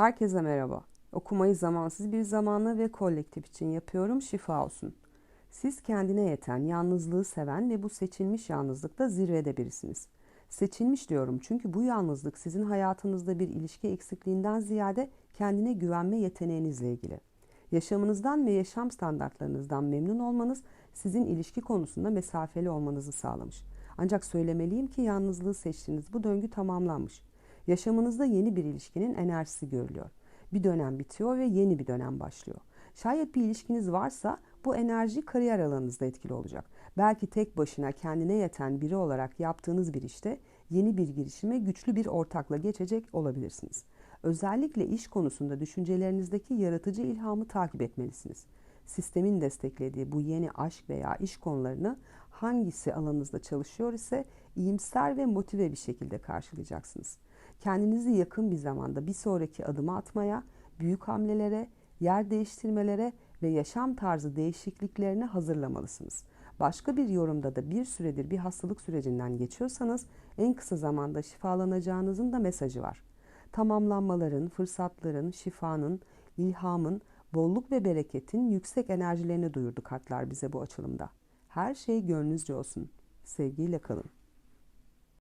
Herkese merhaba. Okumayı zamansız bir zamanla ve kolektif için yapıyorum. Şifa olsun. Siz kendine yeten, yalnızlığı seven ve bu seçilmiş yalnızlıkta zirvede birisiniz. Seçilmiş diyorum çünkü bu yalnızlık sizin hayatınızda bir ilişki eksikliğinden ziyade kendine güvenme yeteneğinizle ilgili. Yaşamınızdan ve yaşam standartlarınızdan memnun olmanız sizin ilişki konusunda mesafeli olmanızı sağlamış. Ancak söylemeliyim ki yalnızlığı seçtiğiniz bu döngü tamamlanmış. Yaşamınızda yeni bir ilişkinin enerjisi görülüyor. Bir dönem bitiyor ve yeni bir dönem başlıyor. Şayet bir ilişkiniz varsa bu enerji kariyer alanınızda etkili olacak. Belki tek başına kendine yeten biri olarak yaptığınız bir işte yeni bir girişime güçlü bir ortakla geçecek olabilirsiniz. Özellikle iş konusunda düşüncelerinizdeki yaratıcı ilhamı takip etmelisiniz. Sistemin desteklediği bu yeni aşk veya iş konularını hangisi alanınızda çalışıyor ise iyimser ve motive bir şekilde karşılayacaksınız. Kendinizi yakın bir zamanda bir sonraki adımı atmaya, büyük hamlelere, yer değiştirmelere ve yaşam tarzı değişikliklerine hazırlamalısınız. Başka bir yorumda da bir süredir bir hastalık sürecinden geçiyorsanız en kısa zamanda şifalanacağınızın da mesajı var. Tamamlanmaların, fırsatların, şifanın, ilhamın, bolluk ve bereketin yüksek enerjilerini duyurdu kartlar bize bu açılımda. Her şey gönlünüzce olsun. Sevgiyle kalın.